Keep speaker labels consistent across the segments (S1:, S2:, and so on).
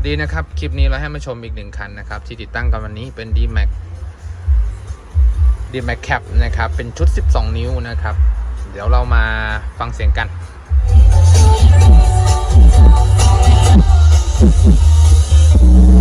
S1: สดีนะครับ คลิปนี้เราให้มาชมอีกหนึ่งคันนะครับ ที่ติดตั้งกันวันนี้เป็น d m a x d m a x Cap นะครับ เป็นชุด 12 นิ้วนะครับ เดี๋ยวเรามาฟังเสียงกัน
S2: Break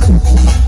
S2: Thank
S1: you.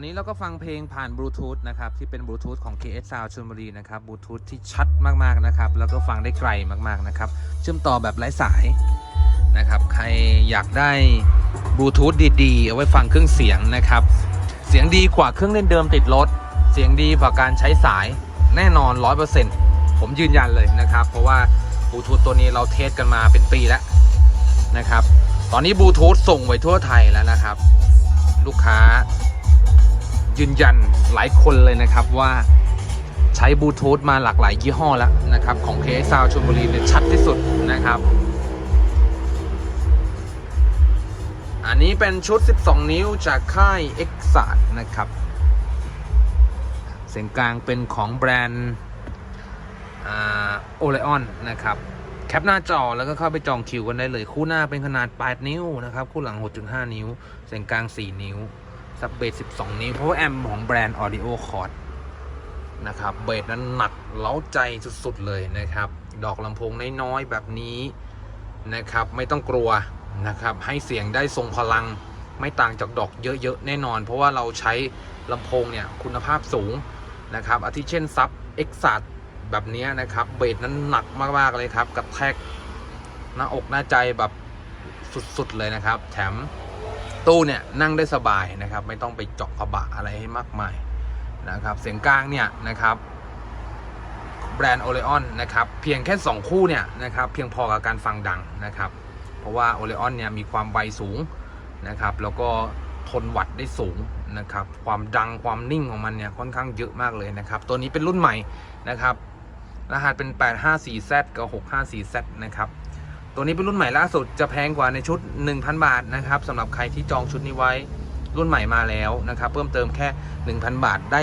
S1: อนนี้เราก็ฟังเพลงผ่านบลูทูธนะครับที่เป็นบลูทูธของ KS Sound ชลบุรีนะครับบลูทูธที่ชัดมากๆนะครับแล้วก็ฟังได้ไกลมากๆนะครับเชื่อมต่อแบบไร้สายนะครับใครอยากได้บลูทูธดีๆ เอาไว้ฟังเครื่องเสียงนะครับเสียงดีกว่าเครื่องเล่นเดิมติดรถ เสียงดีกว่าการใช้สายแน่นอน 100%ผมยืนยันเลยนะครับ เพราะว่าบลูทูธตัวนี้เราเทสกันมาเป็นปีแล้วนะครับตอนนี้บลูทูธส่งไปทั่วไทยแล้วนะครับ ลูกค้า ยืนยันหลายคนเลยนะครับว่าใช้บลูทูธมาหลากหลายยี่ห้อแล้วนะครับ ของ k s Sound ชลบุรีเนี่ยชัดที่สุดนะครับ อันนี้เป็นชุด 12 นิ้วจากค่าย e x a t นะครับ เสียงกลางเป็นของแบรนด์โอเลออนนะครับ แคปหน้าจอแล้วก็เข้าไปจองคิวกันได้เลย คู่หน้าเป็นขนาด 8 นิ้วนะครับ คู่หลัง 6.5 นิ้ว เสียงกลาง 4 นิ้ว ซับเบส12 นิ้วเพราะว่าแอมของแบรนด์ Audio Cord นะครับ เบสนั้นหนักเล้าใจสุดๆเลยนะครับ ดอกลำโพงน้อยๆแบบนี้นะครับ ไม่ต้องกลัวนะครับ ให้เสียงได้ทรงพลังไม่ต่างจากดอกเยอะๆ แน่นอน เพราะว่าเราใช้ลำโพงเนี่ยคุณภาพสูงนะครับอาทิเช่นซับเอ็กซ์แบบนี้นะครับ เบสนั้นหนักมากๆเลยครับกระแทกหน้าอกหน้าใจแบบสุดๆเลยนะครับ แถม ตู้เนี่ยนั่งได้สบายนะครับ ไม่ต้องไปเจาะกระบะอะไรให้มากมายนะครับ เสียงกลางเนี่ยนะครับแบรนด์โอเลออนนะครับเพียงแค่ 2 คู่เนี่ยนะครับเพียงพอกับการฟังดังนะครับ เพราะว่าโอเลออนเนี่ยมีความไวสูงนะครับ แล้วก็ทนวัตต์ได้สูงนะครับ ความดังความนิ่งของมันเนี่ยค่อนข้างเยอะมากเลยนะครับ ตัวนี้เป็นรุ่นใหม่นะครับรหัสเป็น 854Z กับ 654Z นะครับ ตัวนี้เป็นรุ่นใหม่ล่าสุดจะแพงกว่าในชุด 1,000 บาทนะครับสำหรับใครที่จองชุดนี้ไว้รุ่นใหม่มาแล้วนะครับเพิ่มเติมแค่ 1,000 บาทได้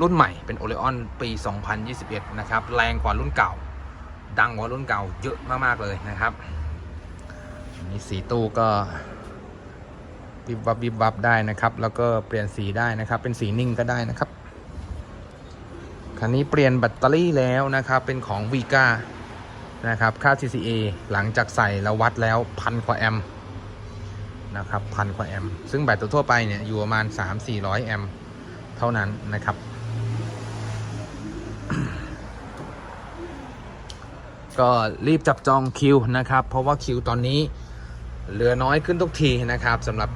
S1: รุ่นใหม่เป็น o อ e o n ปี 2021 นะครับแรงกว่ารุ่นเก่า ดังกว่ารุ่นเก่าเยอะมากๆเลยนะครับอันนี้สีตู้ก็วิบวับวิบวับได้นะครับ แล้วก็เปลี่ยนสีได้นะครับ เป็นสีนิ่งก็ได้นะครับคันนี้เปลี่ยนแบตเตอรี่แล้วนะครับเป็นของ v ีกา นะครับ ค่า TCA หลังจากใส่แล้ววัดแล้วพันกว่าแอมนะครับพันกว่าแอมซึ่งแบตตัวทั่วไปเนี่ยอยู่ประมาณ 3-400 แอมเท่านั้นนะครับ ก็รีบจับจองคิวนะครับ เพราะว่าคิวตอนนี้เหลือน้อยขึ้นทุกทีนะครับสำหรับ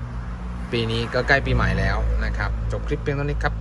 S1: ปีนี้ก็ใกล้ปีใหม่แล้วนะครับ จบคลิปเพียงเท่านี้ครับ